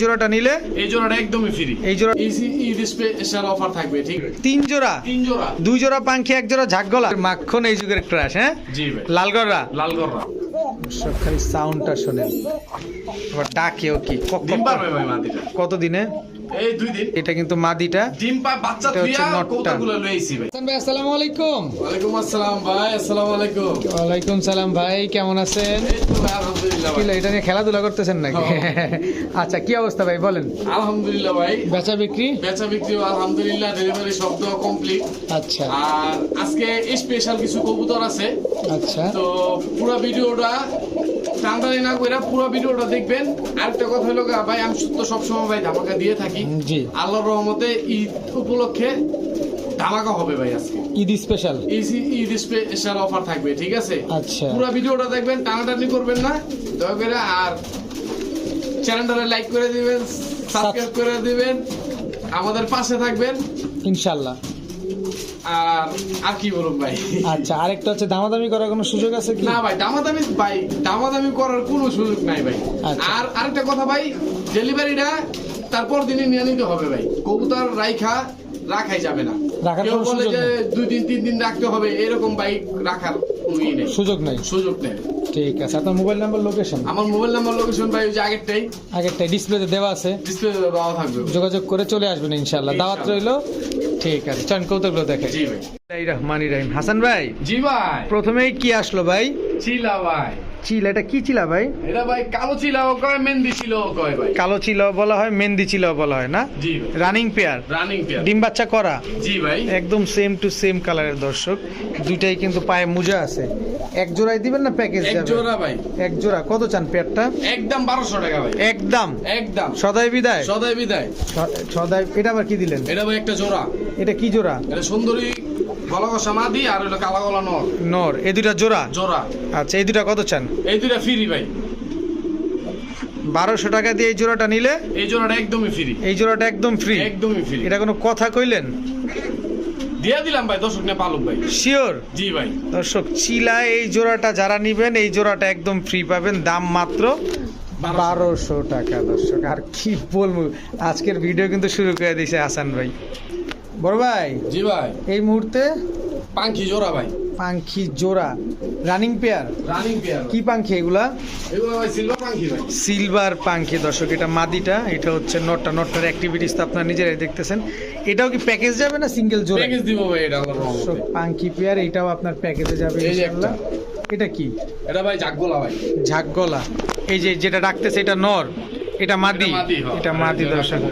জোড়াটা নিলে এই জোড়াটা একদমই ফ্রি এই জোড়া ঈদ স্পেশাল অফার থাকবে ঠিক তিন জোড়া? তিন জোড়া। দুই জোড়া পাঙ্খি এক জোড়া ঝাকগলা। মাখন এই যুগের ক্রাশ হ্যাঁ? জি ভাই। লালগড়রা? লালগড়রা। সব খালি সাউন্ডটা শোনেন। আবার ডাকেও কি? কত দিনে এই দুই দিন। এটা কিন্তু মাদিটা। ডিম পা বাচ্চা কৌতাগুলো লইছি ভাই। হাসান ভাই আসসালামু আলাইকুম। ওয়ালাইকুম আসসালাম ভাই আসসালামু আলাইকুম। ওয়ালাইকুম সালাম ভাই কেমন আছেন? তো আলহামদুলিল্লাহ ভাই। এটা নিয়ে খেলাধুলা করতেছেন নাকি? আচ্ছা কি অবস্থা ভাই বলেন। আলহামদুলিল্লাহ ভাই। বেচা বিক্রি? বেচা বিক্রি আলহামদুলিল্লাহ ডেলিভারি শব্দ কমপ্লিট আচ্ছা। আর আজকে স্পেশাল কিছু কবুতর আছে। আচ্ছা। তো পুরো ভিডিওটা টানটানি না করে পুরো ভিডিওটা দেখবেন। আরেকটা কথা হলো ভাই আমি তো সবসময় ভাই ধামাকা দিয়ে থাকি। জি। আল্লাহর রহমতে ঈদ উপলক্ষে ধামাকা হবে ভাই আজকে। Eid special Eid special offer থাকবে ঠিক আছে? আচ্ছা। পুরো ভিডিওটা দেখবেন টানাটানি করবেন না। দয়া করে আর চ্যানেলটারে লাইক করে দিবেন সাবস্ক্রাইব করে দিবেন আমাদের পাশে থাকবেন। ইনশাল্লাহ। আর আর কি বলুন ভাই? আচ্ছা আরেকটা হচ্ছে দামাদামি করার কোনো সুযোগ আছে কি? না ভাই দামাদামি ভাই দামাদামি করার কোনো সুযোগ নাই ভাই। আচ্ছা। আর আরেকটা কথা ভাই ডেলিভারিটা তারপর দিনই নিয়ে নিতে হবে ভাই। কবুতর রাইখা রাখাই যাবে না। রাখার কেউ বলে যে দুই দিন তিন দিন রাখতে হবে এরকম বাইক রাখার সুযোগ নাই। সুযোগ নেই। ঠিক আছে আপনার মোবাইল নাম্বার লোকেশন আমার মোবাইল নাম্বার লোকেশন ভাই ওই যে আগেরটাই। আগেরটা ডিসপ্লেতে দেওয়া আছে। ডিসপ্লে দেওয়া থাকবে। যোগাযোগ করে চলে আসবেন ইনশাল্লাহ দাওয়াত রইল। ঠিক আছে চন কৌতুকগুলো দেখে জি ভাই। রহমান রাহিম। হাসান ভাই জি ভাই। প্রথমেই কি আসলো ভাই? চিলা ভাই। চিল এটা কি চিলা ভাই? এটা ভাই কালো চিলাও কয় মেহেন্দি চিলাও কয় ভাই। কালো চিলাও বলা হয় মেহেন্দি চিলাও বলা হয় না? জি রানিং পেয়ার রানিং পেয়ার ডিম বাচ্চা করা? জি ভাই। একদম সেম টু সেম কালারের দর্শক। দুইটাই কিন্তু পায়ে মোজা আছে। এক জোড়াই দিবেন না প্যাকেজ এক জোড়া ভাই। এক জোড়া। কত চান পেয়ারটা একদম বারোশো টাকা ভাই। একদম। একদম। সদাই বিদায়? সদাই বিদায়। সদাই এটা আবার কি দিলেন? এটা ভাই একটা জোড়া। এটা কি জোড়া? এটা সুন্দরী গলা কষা আর হলো কালা গলা নর। নর। এই দুইটা জোড়া? জোড়া। আচ্ছা এই দুটা কত চান? এই দুটা ফ্রি ভাই। বারোশো টাকা দিয়ে এই জোড়াটা নিলে? এই জোড়াটা একদমই ফ্রি এই জোড়াটা একদম ফ্রি একদমই ফ্রি এটা কোনো কথা কইলেন? দিয়ে দিলাম ভাই দর্শক নিয়ে পালুক ভাই। শিওর জি ভাই। দর্শক চিলা এই জোড়াটা যারা নিবেন এই জোড়াটা একদম ফ্রি পাবেন। দাম মাত্র বারোশো। টাকা দর্শক। আর কি বলব? আজকের ভিডিও কিন্তু শুরু করে দিয়েছে হাসান ভাই। বড় ভাই জি ভাই। এই মুহূর্তে পাঙ্খি জোড়া ভাই। পাঙ্খি জোড়া। রানিং পেয়ার রানিং পেয়ার কি পাঙ্খি এগুলা? এগুলো ভাই সিলভার পাঙ্খি ভাই। সিলভার পাঙ্খি দর্শক এটা মাদিটা এটা হচ্ছে নটটা। নটটার অ্যাক্টিভিটিস তো আপনারা নিজেরাই দেখতেছেন। এটাও কি প্যাকেজ যাবে না সিঙ্গেল জোড়া প্যাকেজ দিব ভাই এটা দর্শক পাঙ্খি পেয়ার এটাও আপনার প্যাকেজে যাবে ইনশাআল্লাহ। এটা কি? এটা ভাই জাগগোলা ভাই। ঝাকগলা এই যে যেটা ডাকতেছে এটা নর। এটা মাদি। এটা মাদি, হ্যাঁ। দর্শক।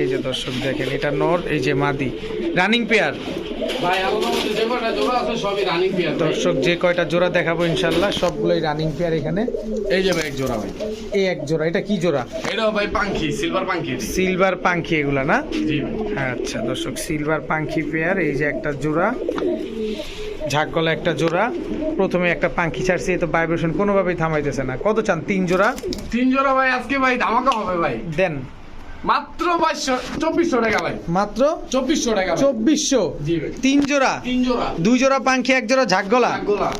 এই যে দর্শক দেখেন এটা নর এই যে মাদি। রানিং পেয়ার দর্শক যে কয়টা জোড়া দেখাবো ইনশাল্লাহ সবগুলোই রানিং পেয়ার এখানে। এই যে ভাই এক জোড়া ভাই। এই এক জোড়া এটা কি জোড়া? এটাও ভাই পাঙ্খি সিলভার পাঙ্খি সিলভার পাঙ্খি এগুলা না? আচ্ছা দর্শক সিলভার পাঙ্খি পেয়ার এই যে একটা জোড়া। ঝাকগলা একটা জোড়া। প্রথমে একটা পাঙ্খি ছাড়ছে তো ভাইব্রেশন কোনোভাবেই থামাইতেছে না। কত চান তিন জোড়া? তিন জোড়া ভাই আজকে ভাই ধামাকা হবে ভাই। দেন। মাত্র বাইশশো চব্বিশশো টাকা ভাই। মাত্র চব্বিশশো টাকা চব্বিশশো। তিন জোড়া? তিন জোড়া। দুই জোড়া পাঙ্খি এক জোড়া ঝাকগলা।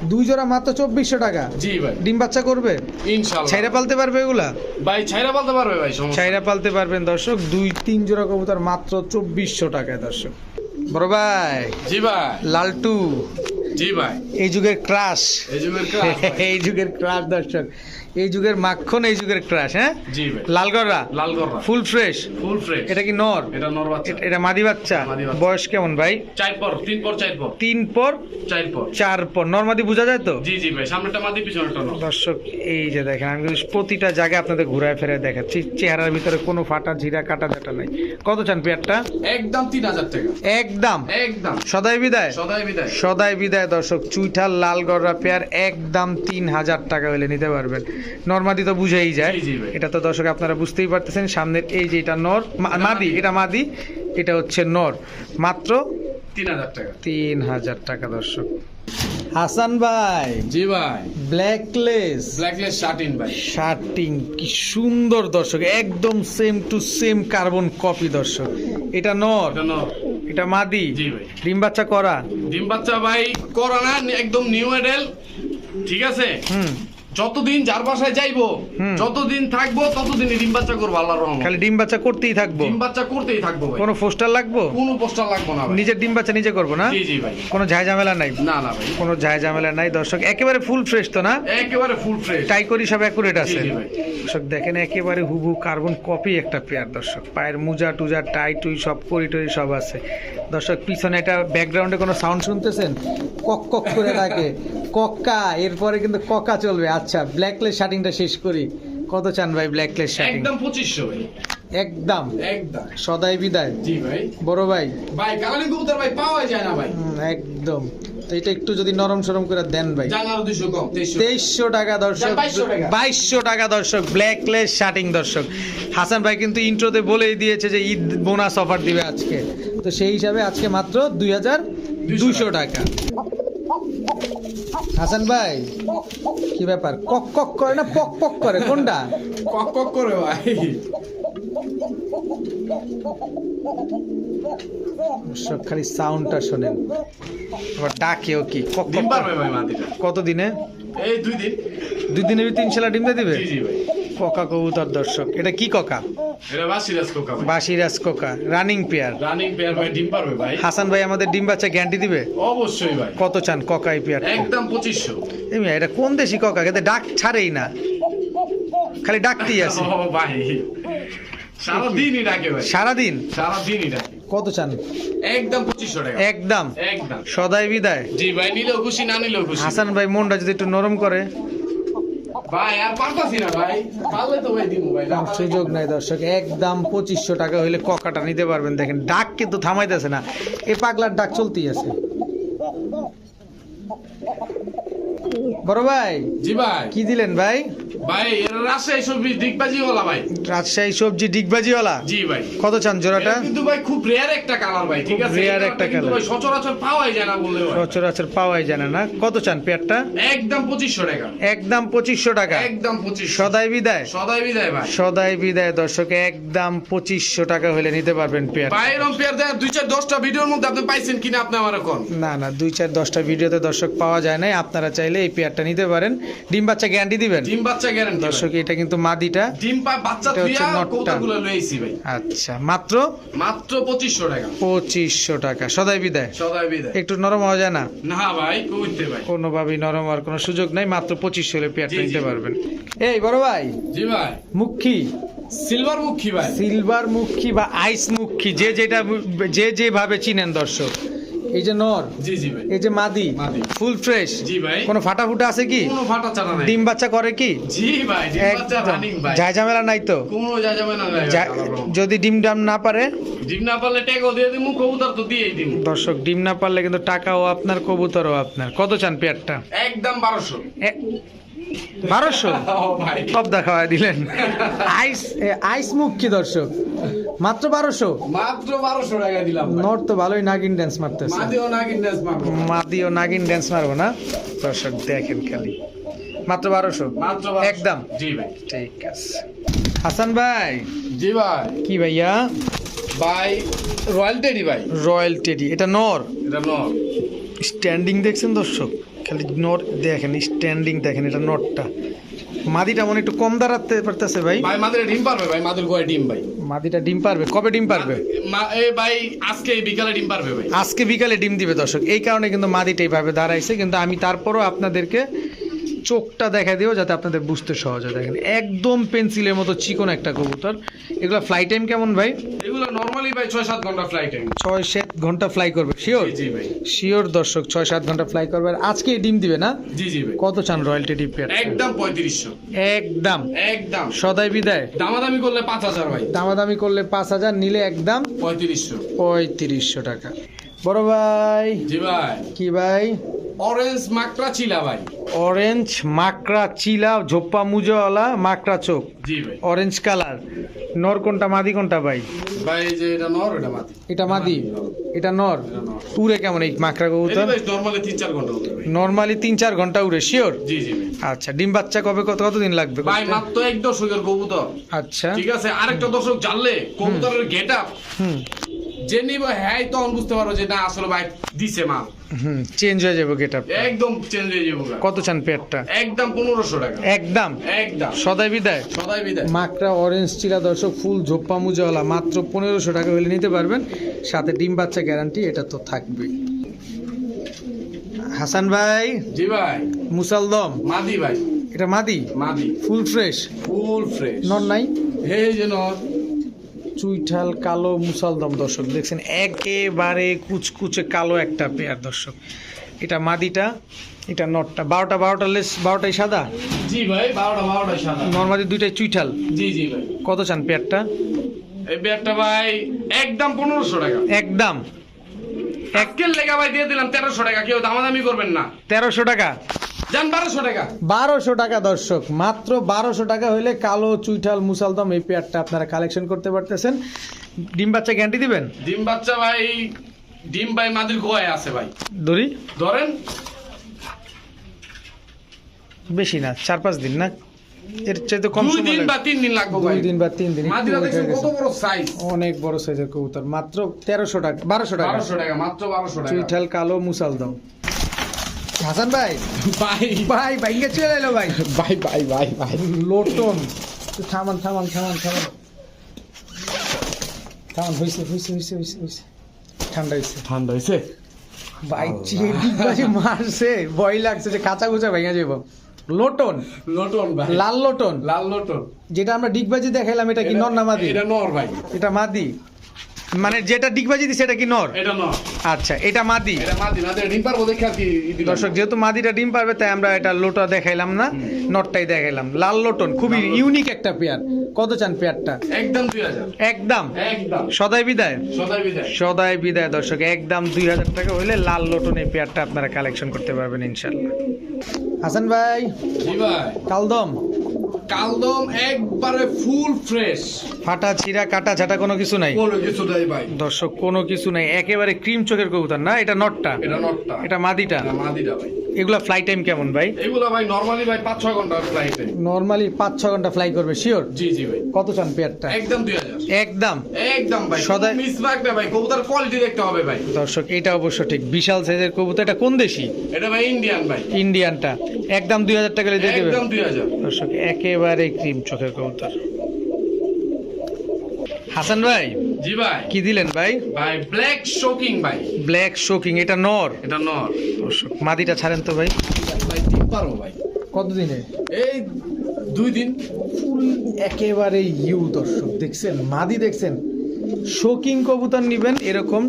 দুই জোড়া মাত্র চব্বিশশো টাকা। জি ভাই। ডিম বাচ্চা করবে? ইনশাল্লাহ। ছাইরা পালতে পারবে এগুলা? ভাই ছাইরা বলতে পারবে ভাই ছাইরা পালতে পারবেন দর্শক। দুই তিন জোড়া কবুতর মাত্র চব্বিশশো টাকায় দর্শক। বড় ভাই। জি ভাই। লালটু। জি ভাই। এই যুগের ক্রাশ এই যুগের ক্লাস এই যুগের ক্রাশ দর্শক। এই যুগের মাখন এই যুগের ক্রাশ হ্যাঁ? জি ভাই। লালগড়রা? লালগড়রা ফুল ফ্রেশ ফুল ফ্রেশ এটা কি নর? এটা নর বাচ্চা। এটা মাদি বাচ্চা? বয়স কেমন ভাই? চার পর তিন পর চার পর। তিন পর? চার পর। চার পর। নর্মাদি বোঝা যায় তো? জি জি ভাই সামনেটা মাদি পিছনেটা নর। দর্শক এই যে দেখেন আমি কিন্তু প্রতিটা জায়গায় আপনাদের ঘুরায় ফেরে দেখাচ্ছি। চেহারার ভিতরে কোনো ফাটা ঝিরা কাটা জাটা নাই। কত চান পেয়ারটা? একদম তিন হাজার টাকা। একদম? একদম। সদাই বিদায়? সদাই বিদায়। সদাই বিদায় দর্শক। চুইঠাল লালগড়রা পেয়ার একদম তিন হাজার টাকা হলে নিতে পারবেন। নর্মাদি তো বুঝেই যায়। এটা তো দর্শক আপনারা বুঝতেই পারতেছেন সামনের এই যে এটা নর মাদি। এটা মাদি এটা হচ্ছে নর। মাত্র তিন হাজার টাকা। তিন হাজার টাকা দর্শক। হাসান ভাই জি ভাই। ব্ল্যাকলেস ব্ল্যাকলেস শার্টিন ভাই। শার্টিং কি সুন্দর দর্শক একদম same to same carbon copy দর্শক। এটা নর। এটা মাদি। জি ভাই। ডিম বাচ্চা করা। ডিম বাচ্চা ভাই করোনা একদম নিউ মডেল ঠিক আছে? হুম। যতদিন যার বাসায় যাইবো। যতদিন থাকব ততদিনই ডিম বাচ্চা করব আল্লাহর রহমত। খালি ডিম বাচ্চা করতেই থাকব। ডিম বাচ্চা করতেই থাকব ভাই। কোনো পোস্টার লাগবো? কোনো পোস্টার লাগবো না নিজের ডিম বাচ্চা নিজে করব না? জি জি ভাই। কোনো ঝাই ঝামেলা নাই? না না ভাই। কোনো ঝাই ঝামেলা নাই দর্শক। একেবারে ফুল ফ্রেশ তো না? একেবারে ফুল ফ্রেশ টাই করি সব অ্যাকুরেট আছে। দর্শক দেখেন একেবারে হুবু কার্বন কপি একটা পেয়ার দর্শক। পায়ের মুজা টুজা টাই টুই সব করি টরি সব আছে। দর্শক পিছনে একটা ব্যাকগ্রাউন্ডে কোনো সাউন্ড শুনতেছেন? কক কক করে থাকে কক্কা এরপরে কিন্তু ককা চলবে। আচ্ছা ব্ল্যাকলেস শার্টিংটা শেষ করি। কত চান ভাই ব্ল্যাকলেস শার্টিং একদম পঁচিশশো ভাই। একদম? একদম। সদাই বিদায়। জি ভাই। বড় ভাই। ভাই কালারিং কবুতর ভাই পাওয়া যায় না ভাই। একদম। তো এটা একটু যদি নরম সরম করে দেন ভাই। তেইশশো। টাকা দর্শক। 2200 টাকা। বাইশশো টাকা দর্শক ব্ল্যাকলেস শার্টিং দর্শক। হাসান ভাই কিন্তু ইন্ট্রোতে বলেই দিয়েছে যে ঈদ বোনাস অফার দিবে আজকে। তো সেই হিসাবে আজকে মাত্র দুই হাজার দুশো টাকা। হাসান ভাই, কি ব্যাপার? কক কক করে না পক পক করে? কোনটা? কক কক করে ভাই। খালি সাউন্ডটা শোনেন। আবার ডাকেও কি? কক ডিম পারবে ভাই মাটিটা? কত দিনে এই দুই দিন। দুই দিনের ভিতরে ডিম দিয়ে দিবে? জি জি ভাই। ককা কবুতর দর্শক। এটা কি ককা? এটা বাসিরাজ কোকা বাসিরাজ কোকা। রানিং পেয়ার রানিং পেয়ার ভাই ডিম পারবে ভাই। হাসান ভাই আমাদের ডিম বাচ্চা গ্যারান্টি দিবে? অবশ্যই ভাই। কত চান ককাই পেয়ার একদম পঁচিশশো। এটা কোন দেশি ককা? কিন্তু ডাক ছাড়েই না। খালি ডাকতেই আছে ভাই। সারাদিনই ডাকে ভাই। সারাদিন? সারাদিনই ডাকে। কত চান? একদম পঁচিশশো টাকা। একদম? একদম। সদাই বিদায়। জি ভাই নিলেও খুশি না নিলেও খুশি। হাসান ভাই মনটা যদি একটু নরম করে। ভাই আর পারতাছি না ভাই। পারলে তো ভাই দিব ভাই না কোনো পারলে সুযোগ নাই দর্শক একদম পঁচিশশো টাকা হইলে ককাটা নিতে পারবেন। দেখেন ডাক কিন্তু থামাইতেছে না। এই পাগলার ডাক চলতেই আছে। বড় ভাই জি ভাই। কি দিলেন ভাই? ভাই রাজশাহী সবজি ভাই। রাজশাহী সবজি ডিগবাজিওয়ালা? জি ভাই। কত চান জোড়াটা? কিন্তু ভাই খুব রেয়ার একটা কালার ভাই ঠিক আছে? এই একটা colour। ভাই সচরাচর পাওয়াই যায় না বললে সচরাচর পাওয়াই জানে না কত চান পেয়ারটা? একদম পঁচিশশো টাকা। একদম পঁচিশশো টাকা। একদম সদাই বিদায়। সদাই বিদায় ভাই। সদাই বিদায় দর্শক একদম পঁচিশশো টাকা হলে নিতে পারবেন পেয়ার ভাই এরকম পেয়ার দেয় দুই চার দশটা ভিডিওর মধ্যে আপনি পাইছেন কিনা আপনি আমার এখন? না না দুই চার দশটা ভিডিওতে দর্শক পাওয়া যায় না আপনারা চাইলে এই পেয়ারটা নিতে পারেন। ডিম বাচ্চা গ্যারান্টি দিবেন? ডিম বাচ্চা গ্যারান্টি দর্শক এটা কিন্তু মাদিটা। ডিম বাচ্চা হচ্ছে নটটা। ভাই। আচ্ছা মাত্র? মাত্র পঁচিশশো টাকা। পঁচিশশো টাকা। সদাই বিদায়। সদাই বিদায়। একটু নরম হওয়া যায় না? না ভাই কইতে ভাই। কোনোভাবেই নরম হওয়ার কোনো সুযোগ নাই। মাত্র পঁচিশশো হলে পেয়ারটা। নিতে পারবেন। এই বড় ভাই। জি ভাই। মুখী। সিলভার মুখী ভাই। সিলভার মুখী বা আইস মুখী যে যেটা যে যেভাবে চিনেন দর্শক। এই যে নর জি জি ভাই। এই যে মাদি। Full fresh. জি ভাই। কোনো ফাটা ফুটা আছে কি? কোনো ফাটা নাই। ডিম বাচ্চা করে কি? জি ভাই ডিম বাচ্চা রানিং ভাই। যা ঝামেলা নাই তো? কোনো যা নাই যদি ডিম ডাম না পারে? ডিম না পারলে টেকও দিয়ে দিমু কবুতর তো দিয়েই দিমু। দর্শক ডিম না পারলে কিন্তু টাকাও আপনার কবুতরও আপনার। কত চান পেয়ারটা? একদম বারোশো। বারোশো? সব দেখাওয়া দিলেন। আইস আইস মুখ কি দর্শক? মাত্র বারোশো? মাত্র বারোশো টাকা দিলাম। নর তো ভালোই নাগিন ড্যান্স মারতেছে। মাদিও না কিনতে মারবো। মাদিও নাগিন ড্যান্স মারবো না? দর্শক দেখেন খালি। মাত্র বারোশো? মাত্র একদম জি ভাই। ঠিক আছে। হাসান ভাই। জি ভাই। কি ভাইয়া? ভাই রয়্যাল টেডি ভাই। Royal teddy. এটা নর? এটা নর। স্ট্যান্ডিং দেখছেন দর্শক? খালি নট দেখেন স্ট্যান্ডিং দেখেন এটা নটটা মাদিটা মনে একটু কম দাঁড়াতে পারতেছে ভাই। ভাই মাদের ডিম পারবে ভাই মাদের গোয়া ডিম ভাই। মাদিটা ডিম পারবে? কবে ডিম পারবে? ভাই আজকে বিকালে ডিম পারবে ভাই। আজকে বিকালে ডিম দিবে দর্শক। এই কারণে কিন্তু মাদিটা এইভাবে দাঁড়াইছে কিন্তু আমি তারপরও আপনাদেরকে চোখটা দেখা দিও যাতে আপনাদের বুঝতে সহজ হয়। দেখেন একদম পেন্সিলের মতো চিকন একটা কবুতর। এগুলো ফ্লাই টাইম কেমন ভাই? এগুলো নর্মালি ভাই ছয় সাত ঘণ্টা ফ্লাইট টাইম ছয় সাত ঘণ্টা ফ্লাই করবে শিওর জি ভাই। শিওর দর্শক ছয় সাত ঘণ্টা ফ্লাই করবে। আর আজকে ডিম দিবে না? জি জি ভাই। কত চান রয়্যালটি ডিম পেয়ার একদম পঁয়ত্রিশশো। একদম। একদম। সদাই বিদায়। দামাদামি করলে পাঁচ হাজার ভাই। দামাদামি করলে পাঁচ হাজার নিলে একদম পঁয়ত্রিশশো। পঁয়ত্রিশশো টাকা। বড় ভাই। জি ভাই। কি ভাই? অরেঞ্জ মাকড়া চিলা ভাই। অরেঞ্জ মাকড়া চিলা ঝোপ্পা মুজোওয়ালা মাকড়া চোখ জি ভাই। অরেঞ্জ কালার নর কোনটা মাদি কোনটা ভাই? ভাই যে এটা নর এটা মাটি এটা মাদি? এটা নর। উড়ে কেমন এই মাকড়া কবুতর? ভাই নরমালি তিন চার ঘণ্টা উঠবে ভাই। নর্মালি তিন চার ঘণ্টা উড়ে শিওর জি জি আচ্ছা ডিম বাচ্চা কবে কত কতদিন লাগবে ভাই মাত্র এক দর্শকের কবুতর। আচ্ছা। ঠিক আছে আরেকটা দর্শক জানলে কবুতরের গেট আপ হুম। যে নিব হ্যাঁ তখন বুঝতে পারো যে না আসলে ভাই দিছে মাল। হুম চেঞ্জ হয়ে যাবে গেট একদম চেঞ্জ হয়ে যাব কত চান পেয়ারটা একদম পনেরোশো টাকা। একদম? একদম। সদাই বিদায়? সদাই বিদায়। মাকড়া অরেঞ্জ চিরা দর্শক ফুল ঝোপ্পা মুজাওয়ালা মাত্র পনেরোশো টাকা হলে নিতে পারবেন। সাথে ডিম বাচ্চা গ্যারান্টি এটা তো থাকবেই হাসান ভাই? জি ভাই। মুসালদম? মাদি ভাই। এটা মাদি? মাদি। ফুল ফ্রেশ ফুল ফ্রেশ নন নাই? এই যে নর। চুইঠাল কালো মুসালদম দর্শক। দেখছেন একেবারে কুচকুচে কালো একটা পেয়ার দর্শক। এটা মাদিটা এটা নটটা। বারোটা বারোটা লেস বারোটাই সাদা? জি ভাই বারোটা বারোটা সাদা। নর্মালি দুইটাই চুইঠাল? জি জি ভাই। কত চান পেয়ারটা? এই পেয়ারটা ভাই একদম পনেরোশো টাকা। একদম। একের লেগা ভাই দিয়ে দিলাম তেরোশো টাকা কেউ দামাদামি করবেন না। তেরোশো টাকা। বারোশো টাকা। দর্শক। মাত্র বারোশো টাকা হলে কালো চুইঠাল মুসালদম এই পেয়ারটা আপনারা কালেকশন করতে পারতেছেন। ডিম বাচ্চা গ্যারান্টি দিবেন? ডিম বাচ্চা ভাই ডিম ভাই মাদির গোয়ায় আছে ভাই। দড়ি? ধরেন। বেশি না চার পাঁচ দিন না? এর চাইতে কম দুই দিন বা তিন দিন লাগবে ভাই। দুই দিন বা তিন দিন কত বড় সাইজ অনেক বড় সাইজের কবুতর মাত্র তেরোশো টাকা বারোশো টাকা। বারোশো টাকা মাত্র বারোশো টাকা। চুইঠাল কালো মুসালদম। হাসান ভাই? ভাই। ভাই ভাইকে চলে এলো ভাই। ভাই ভাই ভাই ভাই। লোটন। থামান থামান থামান থামান। থামান হয়েছে হয়েছে হয়েছে হয়েছে হয়েছে ঠান্ডা হয়েছে ঠান্ডা হয়েছে ভাই চিড়ি মারছে। ভয় লাগছে যে কাঁচা কুচা ভেঙে যাব লোটন। লটন ভাই। লাল লোটন। লাল লটন। যেটা আমরা ডিগবাজি দেখাইলাম এটা কি নর না মাদি? এটা নর ভাই। এটা মাদি। মানে যেটা ডিগবাজি দিছে এটা কি নর? এটা নর। আচ্ছা এটা মাদি। এটা মাদি মাদি ডিম পারব দেখে আর কি দর্শক যেহেতু মাদিটা ডিম পারবে তাই আমরা এটা লোটা দেখাইলাম না নটটাই দেখাইলাম। লাল লোটন খুবই ইউনিক একটা পেয়ার। কত চান পেয়ারটা? একদম দুই হাজার। একদম? একদম। সদাই বিদায়? সদাই বিদায়। সদাই বিদায় দর্শক একদম দুই হাজার টাকা হইলে লাল লোটন এই পেয়ারটা আপনারা কালেকশন করতে পারবেন ইনশাল্লাহ হাসান ভাই জি ভাই। কালদম। কালদম একবারে ফুল ফ্রেশ। ফাটা ছিঁড়া কাটা ছাটা কোনো কিছু নাই? কোনো কিছু নাই ভাই। দর্শক কোনো কিছু নাই। একেবারে ক্রিম চোখের কবুতর না? এটা নটটা? এটা নটটা। এটা মাদিটা? মাদিটা ভাই। এগুলা ফ্লাই টাইম কেমন ভাই? এগুলো ভাই নরমালি ভাই পাঁচ ছয় ঘণ্টা ফ্লাইটে নর্মালি পাঁচ ছ ঘণ্টা ফ্লাই করবে শিওর জি জি ভাই। কত চান পেয়ারটা একদম দুই হাজার। একদম? একদম ভাই। সদাই- মিস রাখবে ভাই। কবুতর কোয়ালিটি দেখতে হবে ভাই। দর্শক এটা অবশ্য ঠিক। বিশাল সাইজের কবুতর। এটা কোন দেশি? এটা ভাই ইন্ডিয়ান ভাই। ইন্ডিয়ানটা একদম দুই হাজার টাকা হলে দিয়ে দেবে একদম দুই হাজার। দর্শক একেবারে ক্রিম চোখের কবুতর। হাসান ভাই জি ভাই। কি দিলেন ভাই? ভাই ব্ল্যাক শোকিং ভাই। ব্ল্যাক শোকিং এটা নর। এটা নর। মাদিটা ছাড়েন তো ভাই। ভাই দিন পারব ভাই। কতদিনে? এই দুই দিন। ফুল একেবারে ইউ দর্শক দেখছেন? মাদি দেখছেন? শোকিং কবুতর নিবেন এরকম।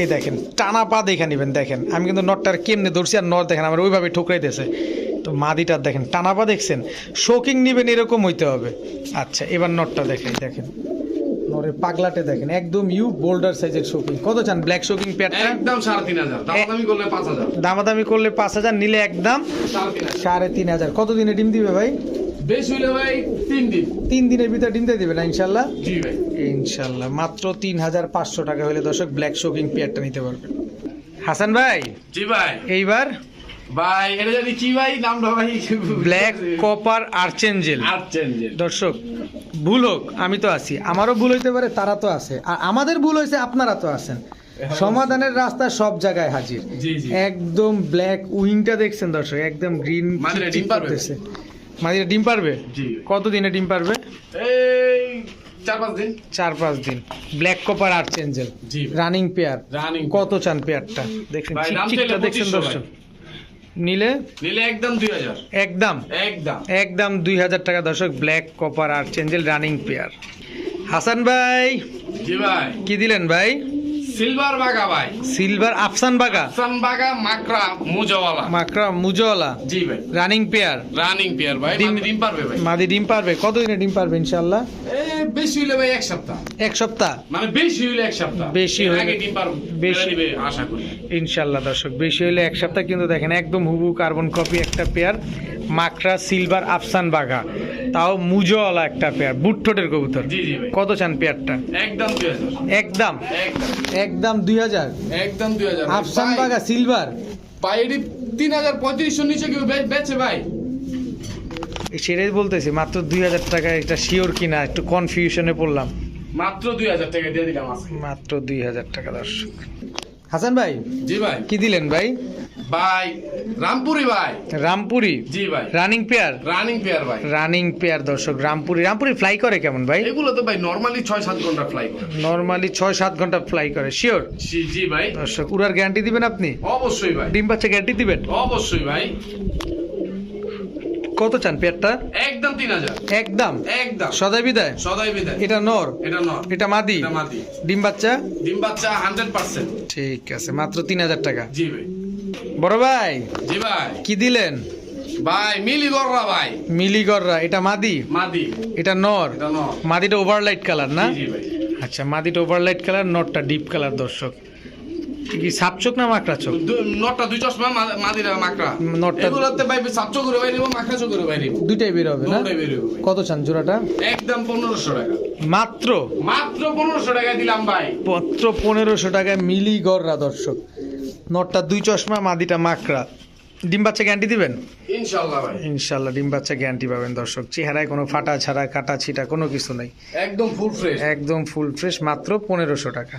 এই দেখেন টানা পা দেখে নিবেন দেখেন। আমি কিন্তু নটটার কেমনে ধরছি আর নট দেখেন আমার ওইভাবে ঠুকরাইতেছে। তো মাদিটার দেখেন টানা পা দেখছেন? শোকিং নিবেন এরকম হইতে হবে। আচ্ছা এবার নটটা দেখেন দেখেন। নরের পাগলাটে দেখেন একদম ইউ বোল্ডার সাইজের শোকিং কত চান ব্ল্যাক শোকিং প্যাডটা একদম সাড়ে তিন হাজার দামাদামি করলে পাঁচ হাজার। দামাদামি করলে পাঁচ হাজার নিলে একদম সাড়ে তিন হাজার। সাড়ে তিন হাজার। কত দিনে ডিম দিবে ভাই? বেশ হইলে ভাই তিন দিন। তিন দিনের ভিতরে ডিম দিয়ে দিবে ইনশাল্লাহ? জি ভাই। ইনশাল্লাহ মাত্র তিন হাজার পাঁচশো টাকা হলে দর্শক ব্ল্যাক শোকিং পেয়ারটা নিতে পারবেন। হাসান ভাই জি ভাই। এইবার? ভাই এটা জানি কি ভাই? নামটা ভাই ব্ল্যাক কপার আর্চেঞ্জেল দর্শক ভুল হোক আমি তো আছি। আমারও ভুল হইতে পারে তারা তো আছে। আর আমাদের ভুল হয়েছে আপনারা তো আছেন। সমাধানের রাস্তা সব জায়গায় হাজির। একদম ব্ল্যাক উইংটা দেখছেন দর্শক একদম গ্রিন? মাদিরা ডিম পারবে? কত দিনে ডিম পারবে? এই চার পাঁচ দিন। চার পাঁচ দিন। ব্ল্যাক কপার আর্চেঞ্জেল জি। রানিং পেয়ার কত চান পেয়ারটা ভাই, চিকচিকটা দেখছেন দর্শক। নিলে? নিলে একদম দুই হাজার। একদম। একদম। একদম দুই হাজার টাকা দর্শক black copper archangel running pair Hasan ভাই জি ভাই। কি দিলেন ভাই? সিলভার বাগা ভাই। সিলভার আফসান বাগা সান বাগা মাকড়া মুজাওয়ালা। মাকড়া মুজওয়ালা? জি ভাই। Running pair? রানিং পেয়ার ভাই ডিম- ডিম পারবে ভাই। মাদি ডিম পারবে। কতদিনে ডিম পারবে ইনশাল্লাহ এ বেশি হইলে ভাই এক সপ্তাহ। এক সপ্তাহ? মানে বেশি হইলে এক সপ্তাহ। বেশি হইলে- আগে ডিম পারবে বেশি- আশা করি। ইনশাল্লাহ দর্শক বেশি হলে এক সপ্তাহ কিন্তু দেখেন একদম হুবু কার্বন কপি একটা পেয়ার মাকরা সিলভার আফসান বাঘা। তাও মুজওয়ালা একটা পেয়ার বুটঠোটের কবুতর। কত চান পেয়ারটা একদম একদম? একদম। দুই হাজার। একদম দুই হাজার আফসান বাঘা সিলভার পাইডি তিন হাজার পঁয়ত্রিশশো নিচে কেউ বেচে ভাই। সেটাই বলতেছি মাত্র দুই হাজার টাকা এটা শিওর কিনা একটু কনফিউশনে পড়লাম। মাত্র দুই হাজার টাকা দিয়ে দিলাম মাত্র দুই হাজার টাকা দর্শক। হাসান ভাই? জি ভাই। কি দিলেন ভাই? ভাই রামপুরি ভাই। রামপুরি? জি ভাই। রানিং পেয়ার রানিং পেয়ার ভাই। রানিং পেয়ার দর্শক রামপুরি। রামপুরি ফ্লাই করে কেমন ভাই? এগুলো তো ভাই নরমালি 6 7 ঘণ্টা ফ্লাই করে। নরমালি 6 7 ঘণ্টা ফ্লাই করে শিওর জি জি ভাই। দর্শক উড়ার গ্যারান্টি দিবেন আপনি? অবশ্যই ভাই। ডিম বাচ্চা গ্যারান্টি দিবেন? অবশ্যই ভাই। কত চান পেয়ারটা একদম তিন হাজার। একদম? একদম। সদাই বিদায়? সদাই বিদায়। এটা নর? এটা নর। এটা মাদি? মাদি। ডিম বাচ্চা? ডিম বাচ্চা হান্ড্রেড পার্সেন্ট। ঠিক আছে মাত্র তিন হাজার টাকা। জি ভাই। বড় ভাই? জি ভাই। কি দিলেন? ভাই মিলি গররা ভাই। মিলিগররা এটা মাদি? মাদি। এটা নর? এটা নর। মাদিটা ওভারলাইট কালার না? জি জি ভাই। আচ্ছা মাদিটা ওভারলাইট কালার নটটা ডিপ কালার দর্শক। কি সাপচোক না মাকড়া চোখ? নটটা দুই চশমা মাদিরা মাকড়া। নটটা- এগুলোতে ভাই সাপচো করে নিব মাকড়া চো করে নিব। দুইটাই বের হবে না। কত চান জোড়াটা? একদম পনেরোশো টাকা। মাত্র? মাত্র পনেরোশো টাকা দিলাম ভাই। মাত্র পনেরোশো টাকায় মিলি গররা দর্শক। নটটা দুই চশমা মাদিটা মাকড়া। ডিম বাচ্চা গ্যারান্টি দিবেন? ইনশাল্লাহ ভাই। ইনশাল্লাহ ডিম বাচ্চা গ্যারান্টি পাবেন দর্শক। চেহারায় কোনো ফাটা ছাড়া কাটা ছিটা কোনো কিছু নাই। একদম ফুল ফ্রেশ একদম ফুল ফ্রেশ মাত্র পনেরোশো টাকা।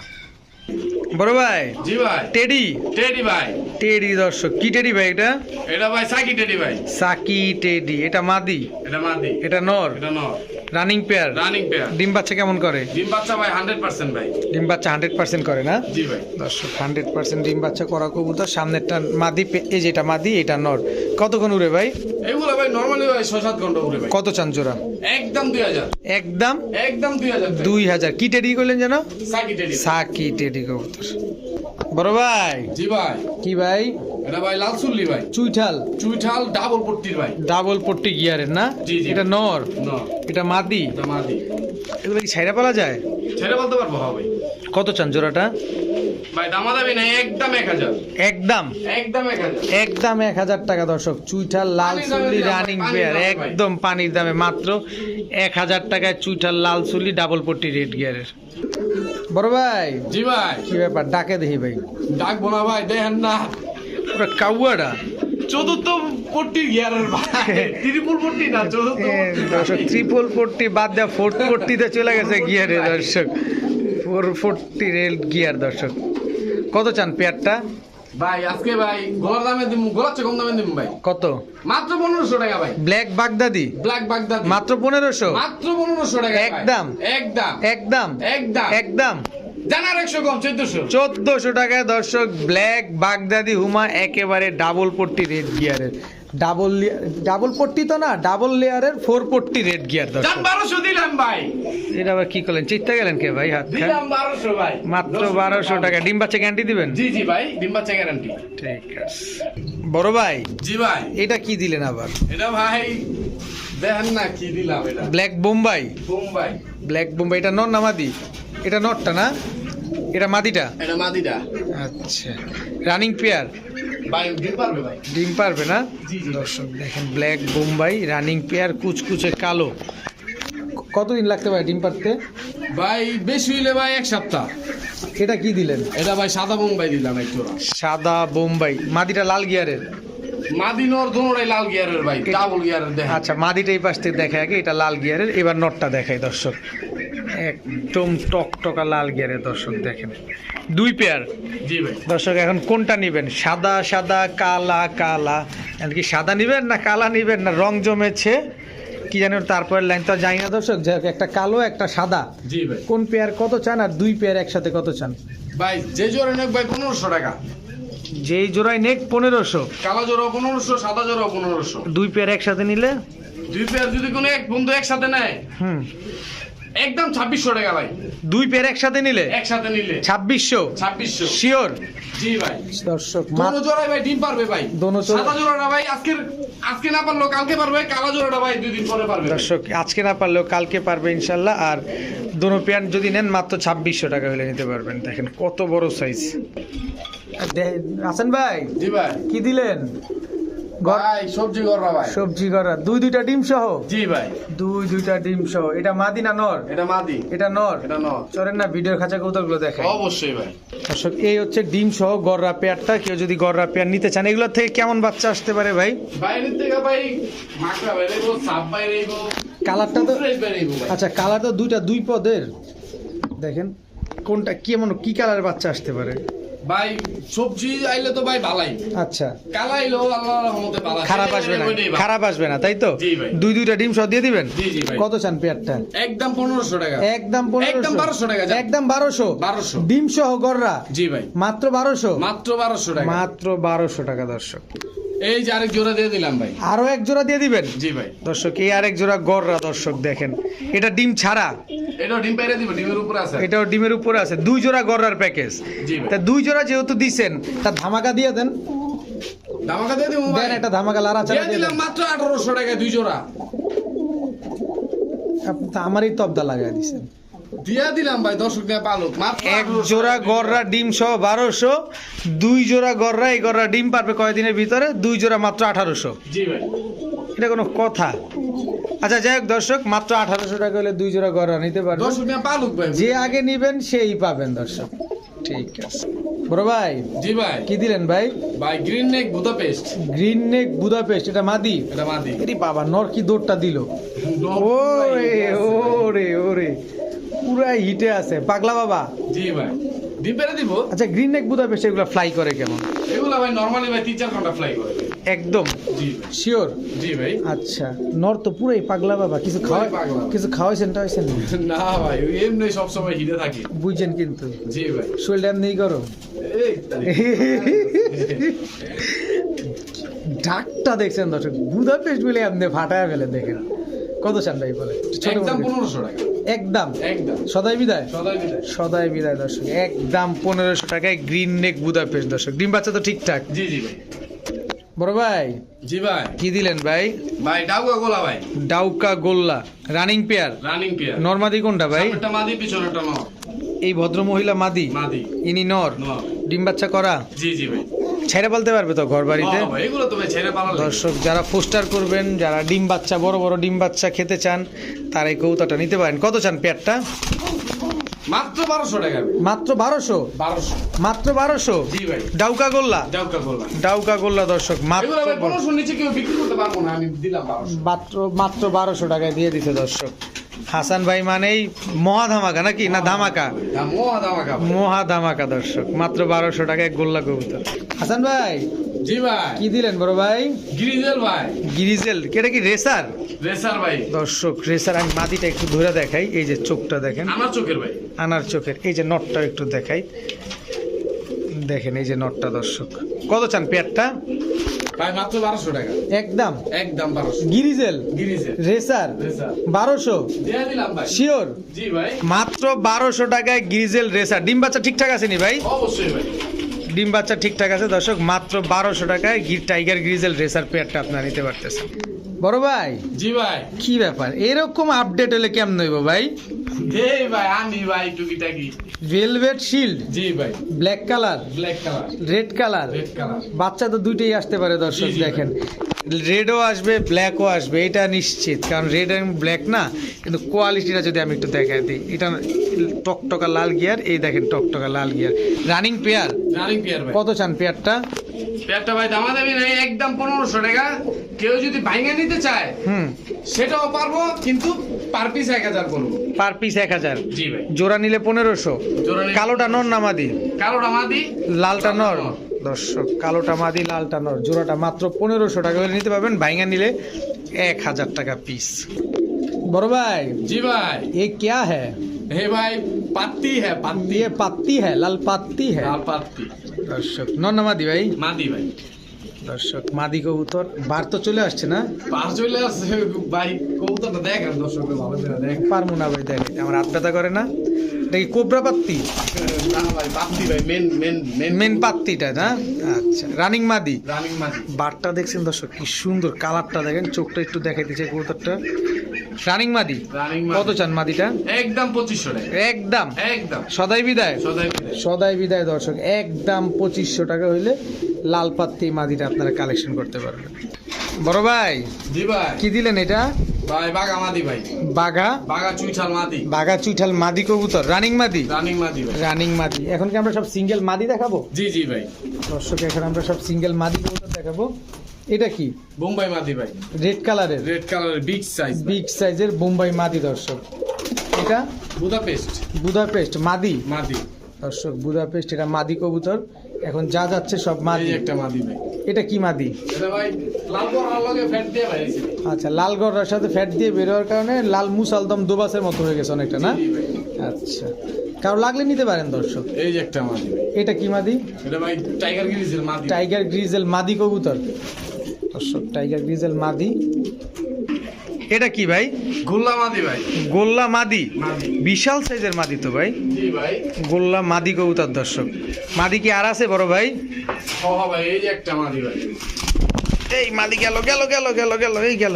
বড় ভাই? জি ভাই। টেডি? টেডি ভাই। টেডি দর্শক কি টেডি ভাই এটা? এটা ভাই সাকি টেডি ভাই। সাকি টেডি এটা মাদি? এটা মাদি। এটা নর? এটা নর। রানিং পেয়ার রানিং পেয়ার ডিম বাচ্চা কেমন করে? ডিম বাচ্চা ভাই হান্ড্রেড পার্সেন্ট ভাই। ডিম বাচ্চা হান্ড্রেড পার্সেন্ট করে না? জি ভাই। দর্শক হান্ড্রেড পার্সেন্ট ডিম বাচ্চা করা কবুতর। সামনেরটা মাদি এই যেটা মাদি এটা নর। কতক্ষণ উড়ে ভাই? এগুলো ভাই নর্মালি ভাই ছয় সাত ঘণ্টা উঠে ভাই। কত চান জোড়া? একদম দুই হাজার। একদম? একদম দুই হাজার। দুই হাজার। কি টেডি করলেন যেন? Psaki teddy. সাকি টেডি কবুতর। বড় ভাই। জি ভাই। কি ভাই? এটা ভাই লাল ভাই। চুইঠাল। চুইঠাল ডাবল পট্টির ভাই। ডাবল পট্টি গিয়ারের না। এটা নর। নর। এটা মাদি। এটা মাদি। এগুলো কি ছাইরা পালা যায়? ছেড়ে বলতে পারব হ্যাঁ ভাই। কত চান জোড়াটা? ভাই নাই একদম এক হাজার। একদম? একদম টাকা দর্শক লাল রানিং ভাই। একদম পানির দামে মাত্র এক হাজার টাকায় চুইঠাল লাল চুল্লি ডাবল পট্টি রেড গিয়ারের বড় ভাই জি ভাই। কি ব্যাপার ডাকে দেখি ভাই। ডাকবো না ভাই দেখেন না। কাউয়াটা চতুর্থ গিয়ারের ভাই। ত্রিপুল পট্টি না চতুর্থ দর্শক পট্টি বাদ দেওয়া ফোর্থ পট্টিতে চলে গেছে গিয়ারে দর্শক। ফোর ফোরটি রেল গিয়ার দর্শক। কত চান পেয়ারটা? ভাই আজকে ভাই গোলার দামে দিমু গোলার চেয়ে কম দামে দিমু ভাই। কত? মাত্র পনেরোশো টাকা ভাই। Black Baghdadi? Black Baghdad. মাত্র পনেরোশো? মাত্র পনেরোশো টাকা একদম। একদম। একদম। একদম। একদম। জানার একশো কম চোদ্দশো। চোদ্দশো টাকায় দর্শক ব্ল্যাক বাগদাদি হুমা একেবারে ডাবল পট্টি রেড গিয়ারের। ডাবল ডাবল পট্টি তো না ডাবল লেয়ারের ফোর পট্টি রেড গিয়ার দর্শক বারোশো দিলাম ভাই। এটা আবার কি করলেন? চিত্তা গেলেন কে ভাই হাত খান? দিলাম বারোশো ভাই। মাত্র বারোশো টাকা। ডিম বাচ্চা গ্যারান্টি দিবেন? জি জি ভাই ডিম্বা চা গ্যারান্টি ঠিক আছে। বড় ভাই জি ভাই। এটা কি দিলেন আবার? এটা ভাই দেখেন না কি দিলাম এটা। ব্ল্যাক বোম্বাই বোম্বাই ব্ল্যাক বোম্বাই এটা নর না মাদি? এটা নটটা না? এটা মাদিটা? এটা মাদিটা। আচ্ছা। রানিং পেয়ার ডিম পারবে না। দর্শক দেখেন ব্ল্যাক বোম্বাই রানিং পেয়ার কুচকুচে কালো। কতদিন লাগতে পারে ডিম পারতে? ভাই বেশি হইলে ভাই এক সপ্তাহ। এটা কি দিলেন? এটা ভাই সাদা বোম্বাই দিলাম একটু। সাদা বোম্বাই মাদিটা লাল গিয়ারের মাদিনোর দোনোটাই লাল গিয়ারের ভাই ডাবল গিয়ারের দেখেন। আচ্ছা মাদিটা এই পাশ থেকে দেখা আগে এটা লাল গিয়ারের। এবার নটটা দেখাই দর্শক। একদম টকটকা লাল গিয়ারের দর্শক দেখেন। দুই পেয়ার জি ভাই। দর্শক এখন কোনটা নিবেন? সাদা সাদা কালা কালা? কি সাদা নিবেন না কালা নিবেন না? রং জমেছে। কি জানি তারপরে লাইন তো জানি না দর্শক। একটা কালো একটা সাদা। জি ভাই। কোন পেয়ার কত চান আর দুই পেয়ার একসাথে কত চান? ভাই যে জোরে নেক ভাই পনেরোশো টাকা। যেই জোড়ায় নেক পনেরোশো। কালো জোড়া পনেরোশো সাদা জোড়া পনেরোশো। দুই পেয়ার একসাথে নিলে? দুই পেয়ার যদি কোনো এক বন্ধু একসাথে নেয় হুম। একদম ছাব্বিশশো টাকা ভাই। দুই পেয়ার একসাথে নিলে? একসাথে নিলে। ছাব্বিশশো? ছাব্বিশশো। শিওর জি ভাই। দর্শক দোনো মাত্র জোড়াই ভাই ডিম পারবে ভাই। দোনো জোড়া- সাদা জোড়াটা ভাই আজকের আজকে না পারল কালকে পারবে কালো জোড়াটা ভাই দুই দিন পরে পারবে। দর্শক আজকে না পারলেও কালকে পারবে ইনশাল্লাহ। আর দোনো পেয়ার যদি নেন মাত্র ছাব্বিশশো টাকা হলে নিতে পারবেন। দেখেন কত বড় সাইজ আছেন ভাই জি ভাই। কি দিলেন? ভাই সবজি ভাই? সবজি দুই দুইটা ডিম সহ? জি ভাই। দুই দুইটা ডিম সহ। এটা মাদি না নর? এটা মাদি। এটা নর? এটা না ভিডিওর খাঁচা কৌতলগুলো দেখেন। অবশ্যই ভাই। দর্শক এই হচ্ছে ডিম সহ পেয়ারটা। কেউ যদি গররা পেয়ার নিতে চান এগুলোর থেকে কেমন বাচ্চা আসতে পারে ভাই? বাইরের থেকে ভাই মাকড়া বাইরে গো সাপ বাইরে গো কালারটা তো আচ্ছা কালার তো দুইটা দুই পদের। দেখেন কোনটা কেমন কি কালারের বাচ্চা আসতে পারে? ভাই সবজি আইলে তো ভাই ভালাই আচ্ছা। কালা আল্লাহর রহমতে ভালো খারাপ আসবে না। খারাপ আসবে না তাই তো? দুই দুইটা ডিম সহ দিয়ে দিবেন? জি, জি ভাই। কত চান পেয়ারটা? একদম 1500 টাকা। একদম 1500 একদম 1200 টাকা একদম 1200 1200 ডিম সহ গররা? জি ভাই। মাত্র বারোশো? মাত্র 1200 টাকা। মাত্র বারোশো টাকা দর্শক। এই যে আরেক জোড়া দিয়ে দিলাম ভাই। আরও এক জোড়া দিয়ে দিবেন? জি ভাই। দর্শক এই আরেক জোড়া গররা দর্শক দেখেন। এটা ডিম ছাড়া। এটাও ডিম পাইরে দিব ডিমের উপরে আছে। এটাও ডিমের উপরে আছে। দুই জোড়া গররার প্যাকেজ জি তা দুই জোড়া যেহেতু দিছেন তা ধামাকা দিয়ে দেন। ধামাকা দিয়ে দিব দেন একটা ধামাকা লারা চালা দিয়ে দিলাম মাত্র আঠারোশো টাকা দুই জোড়া। আপনি তো আমারই তবদা লাগাই দিছেন। দিয়া দিলাম ভাই দর্শক নিয়ে পালুক। এক জোড়া। গররা ডিম সহ বারোশো দুই জোড়া গররা এই গররা ডিম পারবে কয়দিনের ভিতরে? দুই জোড়া মাত্র আঠারোশো। এটা কোনো কথা। আচ্ছা যাই হোক দর্শক মাত্র আঠারোশো টাকা হলে দুই জোড়া গররা নিতে পারবেন যে আগে নিবেন সেই পাবেন দর্শক। ঠিক আছে। বড় ভাই জি ভাই। কি দিলেন ভাই? ভাই green neck Budapest green neck Budapest এটা মাদি? এটা মাদি। এরি বাবা নর কি দৌড়টা দিল? ওরে ওরে ওরে। পুরাই হিটে আছে। পাগলা বাবা। জি ভাই। ডিম পেরে দিব? আচ্ছা গ্রিন নেক বুদাপেস্ট এগুলো ফ্লাই করে কেমন এগুলা ভাই নরমালি ভাই তিন চার ঘণ্টা ফ্লাই করে। একদম? জি শিওর জি ভাই। আচ্ছা নর তো পুরাই পাগলা বাবা। কিছু পাগলা। কিছু খাওয়াইছেন টাওয়াইছেন? না? না ভাই এমনি সবসময় হিটে থাকি। বুঝছেন কিন্তু। জি ভাই। শরীরটা এমনি করো ডাকটা দেখছেন দর্শক বুদাপেস্ট বলে এমনি ফাটায় ফেলে দেখেন। কত চান ভাই বলে একদম। পনেরোশো টাকা। একদম? একদম। সদাই বিদায়? সদাই বিদায়। সদাই বিদায় দর্শক। একদম পনেরোশো টাকায় গ্রিন নেক বুদাপেস্ট দর্শক। ডিম বাচ্চা তো ঠিকঠাক? জি জি ভাই। বড় ভাই জি ভাই। কি দিলেন ভাই? ভাই ডাউকা গোলা ভাই। ডাউকা গোল্লা। Running pair? Running pair. নর্মাদি কোনটা ভাই? সামনেরটা মাদি পিছনেরটা নর। এই ভদ্র মহিলা মাদি? মাদি। ইনি নর। ডিম বাচ্চা করা? জি জি ভাই। ছেড়ে বলতে পারবে তো ঘর বাড়িতে দর্শক যারা পোস্টার করবেন যারা ডিম বাচ্চা বড় বড় ডিম বাচ্চা খেতে চান তারা এই কৌতাটা নিতে পারেন। কত চান পেয়ারটা? মাত্র বারোশো টাকা। মাত্র বারোশো? বারোশো। মাত্র বারোশো? ডাউকা গোল্লা? ডাউকা গোলা ডাউকা গোল্লা দর্শক মাত্র এগুলো ভাই পনেরোশো নিচে কেউ বিক্রি করতে পারব না আমি দিলাম মাত্র মাত্র বারোশো টাকায় দিয়ে দিতে দর্শক। হাসান ভাই মানেই মহা ধামাকা নাকি? না ধামাকা? মহা দামাকা মহা ধামাকা দর্শক মাত্র বারোশো টাকায় গোল্লা কবুতর। হাসান ভাই জি ভাই। কি দিলেন বড় ভাই? গ্রিজেল ভাই। গিরিজেল এটা কি রেসার? রেসার ভাই। দর্শক রেসার আমি মাটিটা একটু ধরে দেখাই এই যে চোখটা দেখেন। আমার চোখের ভাই। আনার চোখের এই যে নটটা একটু দেখাই। দেখেন এই যে নটটা দর্শক। কত চান পেয়ারটা ভাই মাত্র বারোশো টাকা। একদম। একদম বারোশো। গিরিজেল। গিরিজেল। রেসার। রেসার। বারোশো। দিয়ে দিলাম ভাই। শিওর? জি ভাই। মাত্র বারোশো টাকায় গিরিজেল রেসার। ডিম বাচ্চা ঠিকঠাক আছে নি ভাই? অবশ্যই ভাই। ডিম বাচ্চা ঠিকঠাক আছে। দর্শক মাত্র বারোশো টাকায় গির টাইগার গ্রিজেল রেসার পেয়ারটা আপনারা নিতে পারতেছেন। বড় ভাই জি ভাই। কি ব্যাপার? এরকম আপডেট হলে কেমন হইব ভাই? এই ভাই আমি ভাই টুকিটাকি। ভেলভেট শিল্ড জি ভাই। Black colour black colour red colour red colour বাচ্চা তো দুইটাই আসতে পারে দর্শক দেখেন। রেডও আসবে ব্ল্যাকও আসবে এটা নিশ্চিত। কারণ রেড এবং ব্ল্যাক না কিন্তু কোয়ালিটিটা যদি আমি একটু দেখাই দিই এটা টকটকা লাল গিয়ার এই দেখেন টকটকা লাল gear running pair running pair কত চান পেয়ারটা পেয়ারটা ভাই দামা দামি নাই একদম পনেরোশো টাকা। কেউ যদি ভাঙে নিতে চায় হুম। সেটাও পারব কিন্তু পার পিস এক হাজার করবো পার পিস এক হাজার জি ভাই জোড়া নিলে পনেরোশো জোড়া নিলে- কালোটা নর নামাদি কালোটা মাদি লালটা নর নর। দর্শক কালোটা মাদি লালটা নর জোড়াটা মাত্র পনেরোশো টাকা করে নিতে পারবেন ভাইঙ্গা নিলে এক হাজার টাকা পিস বড় ভাই জি ভাই ये क्या है হে ভাই পাত্তি হ্যাঁ পাত্তি ये पत्ती है लाल पत्ती है লাল পাত্তি দর্শক নর নামাদি ভাই মাদি ভাই দর্শক মাদি কবুতর। বার তো চলে আসছে না? পার চলে আসছে ভাই কৌতাটা দেখেন দর্শকদের ভালো করে দেখ পারব না ভাই দেখে আমার হাত ব্যথা করে না। এটা কি কোবরা পাত্তি? না ভাই পাত্তি ভাই মেন মেন মেন মেন পাত্তিটা না? আচ্ছা রানিং মাদি? রানিং মাদি। বারটা দেখছেন দর্শক কি সুন্দর কালারটা দেখেন চোখটা একটু দেখাই দিচ্ছে কবুতরটা। রানিং মাদি? রানিং কত চান মাদিটা? একদম পঁচিশশো টাকা। একদম? একদম। সদাই বিদায়। সদাই বিদায়। সদাই বিদায় দর্শক একদম পঁচিশশো টাকা হইলে লাল পাত্তি মাদিটা আপনারা কালেকশন করতে পারবেন। বড় ভাই জি ভাই। কি দিলেন এটা? ভাই বাগা মাদি ভাই। বাঘা বাগা চুইঠাল মাদি। বাঘা চুইঠাল মাদি কবুতর রানিং মাদি? রানিং মাদি ভাই। রানিং মাদি। এখন কি আমরা সব সিঙ্গেল মাদি দেখাবো? জি জি ভাই। দর্শক এখন আমরা সব সিঙ্গেল মাদি কবুতর দেখাবো। এটা কি? বোম্বাই মাদি ভাই। রেড কালারের রেড কালারের বিগ সাইজ বিগ সাইজের বোম্বাই মাদি দর্শক। এটা? বুদাপেস্ট বুদাপেস্ট মাদি? মাদি। দর্শক বুদাপেস্ট এটা মাদি কবুতর। এখন যা যাচ্ছে সব মাদি। একটা মাদি ভাই। এটা কি মাদি? এটা ভাই লাল করার লগে ফ্যাট দিয়ে ভাই আইছি আচ্ছা লাল গড়ার সাথে ফ্যাট দিয়ে বেরোয়ার কারণে লাল মুসালদম দুবাসের মতো হয়ে গেছে অনেকটা না? আচ্ছা। কারও লাগলে নিতে পারেন দর্শক। এই যে একটা মাদি এটা কি মাদি? এটা ভাই টাইগার গ্রিজের মাদি। টাইগার গ্রিজেল মাদি কবুতর। দর্শক টাইগার গ্রিজেল মাদি। এটা কি ভাই? গোল্লা মাদি ভাই। গোল্লা মাদি? মাদি। বিশাল সাইজের মাদি তো ভাই। জি ভাই। গোল্লা মাদি কবুতর দর্শক। মাদি কি আর আছে বড় ভাই? এই যে একটা মাদি ভাই। এই মাদি গেল গেল গেল গেল গেল এই গেল।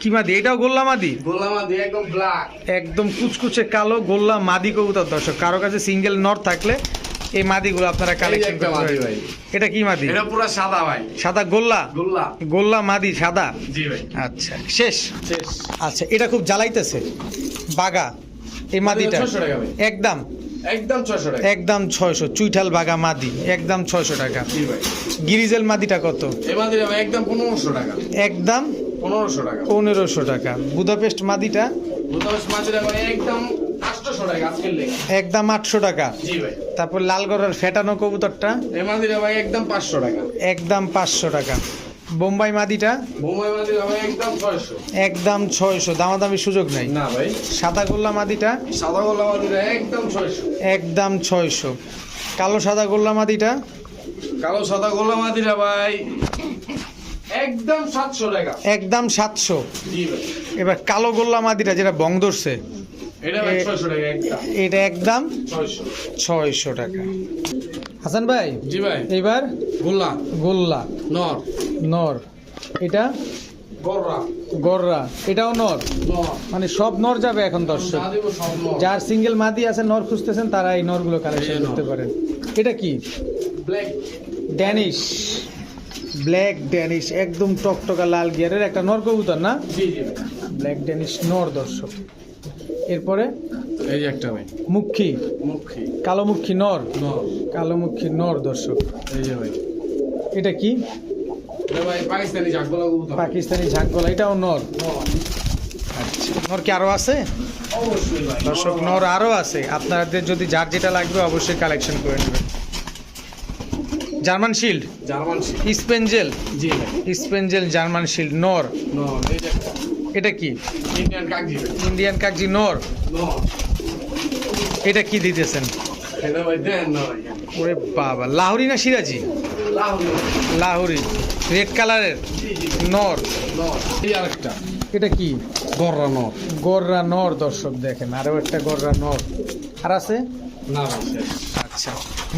কি মাদি? এটাও গোল্লা মাদি? গোল্লা মাদি একদম ব্ল্যাক একদম কুচকুচে কালো গোল্লা মাদি কবুতর দর্শক। কারও কাছে সিঙ্গেল নট থাকলে এই মাদিগুলো আপনারা কালেকশন করতে ভাই। এটা কি মাদি? এটা পুরো সাদা ভাই। সাদা গোল্লা? গোল্লা। গোল্লা মাদি সাদা? জি ভাই। আচ্ছা শেষ? শেষ। আচ্ছা এটা খুব জ্বালাইতেছে। বাগা। এই মাদিটা 600। একদম। একদম ছশো টাকা। একদম ছয়শো। চুইঠাল বাগা মাদি একদম ছয়শো টাকা। জি ভাই। গিরিজেল মাদিটা কত? এই মাদিটা একদম পনেরোশো টাকা। একদম পনেরোশো টাকা। পনেরোশো টাকা। বুদাপেস্ট মাদিটা? মাদিটা একদম আটশো টাকা। তারপর লালগড়ার ফেটানো কবুতরটা? ভাই একদম পাঁচশো টাকা। একদম পাঁচশো টাকা। বোম্বাই মাদিটা? একদম ছয়শো। একদম ছয়শো। দামাদামি সুযোগ নাই? না ভাই। সাদা গোল্লা মাদিটা? সাদা গোল্লা মাদিটা একদম ছয়শো। একদম ছয়শো। কালো সাদা গোল্লা মাদিটা? কালো সাদা গোল্লা মাদিটা ভাই একদম সাতশো টাকা। একদম সাতশো। জি ভাই। এবার কালো গোল্লা মাদিটা যেটা বং ধরছে এটা টাকা একদম ছয়শো। ছয়শো টাকা। হাসান ভাই জি ভাই। এইবার গোল্লা। গোল্লা। নর। নর। এটা গররা। গররা। এটাও নর। মানে সব নর যাবে এখন দর্শক। যার সিঙ্গেল মাদি আছে নর খুঁজতেছেন তারা এই নরগুলো কালেকশন করতে পারেন। এটা কি? ব্ল্যাক। ড্যানিশ। ব্ল্যাক ড্যানিশ একদম টকটকা লাল গিয়ারের একটা নর কবুতর না? ব্ল্যাক ড্যানিশ নর দর্শক। এরপরে? এই যে একটা ভাই। মুখী। মুখী। কালোমুখী নর। নর। কালোমুখী নর দর্শক। এই যে ভাই। এটা কি? এটা ভাই পাকিস্তানি ঝাঁকগলা এটাও নর। নর। আচ্ছা নর কি আরও আছে? দর্শক নর আরও আছে। আপনাদের যদি যার যেটা লাগবে অবশ্যই কালেকশন করে নেবেন। German shield? German ship. Spangle জি ভাই। স্পেঞ্জেল জার্মান শিল্ড নর। নর এটা কি? ইন্ডিয়ান কাকজি ইন্ডিয়ান কাকজি নর? এটা কি দিতেছেন? ওরে বাবা লাহোরি না সিরাজি? লাহোরি। লাহোরি রেড কালারের? নর। আরেকটা। এটা কি? গররা নর। গররা নর দর্শক দেখেন আরও একটা গররা নর। আর আছে? না। আচ্ছা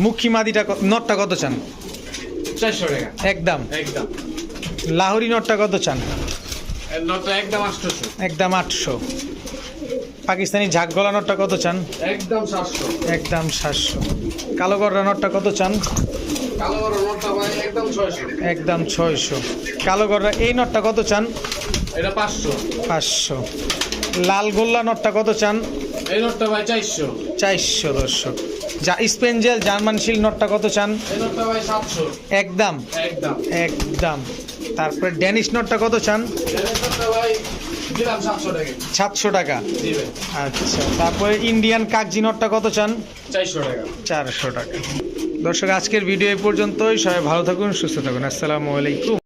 মুখী মাদিটা নটটা কত চান? চারশো টাকা। একদম। একদম। লাহোরি নটটা কত চান? একদম আটশোশো। একদম আটশো। পাকিস্তানি ঝাঁক গলা নটটা কত চান? একদম সাতশো। একদম সাতশো। কালো গররা নটটা কত চান? একদম ছয়শো। কালো গররা এই নটটা কত চান? এটা পাঁচশো। পাঁচশো। লাল গোল্লা নটটা কত চান? এই নটটা ভাই চারশো। চারশো দর্শক। যা স্পেঞ্জেল জার্মান শিল নটটা কত চান? একদম। একদম। তারপরে ড্যানিশ নটটা কত চান? সাতশো টাকা। আচ্ছা তারপরে ইন্ডিয়ান কাগজি নটটা কত চান? চারশো টাকা। চারশো টাকা। দর্শক আজকের ভিডিও এই পর্যন্তই। সবাই ভালো থাকুন সুস্থ থাকুন। আসসালামু আলাইকুম।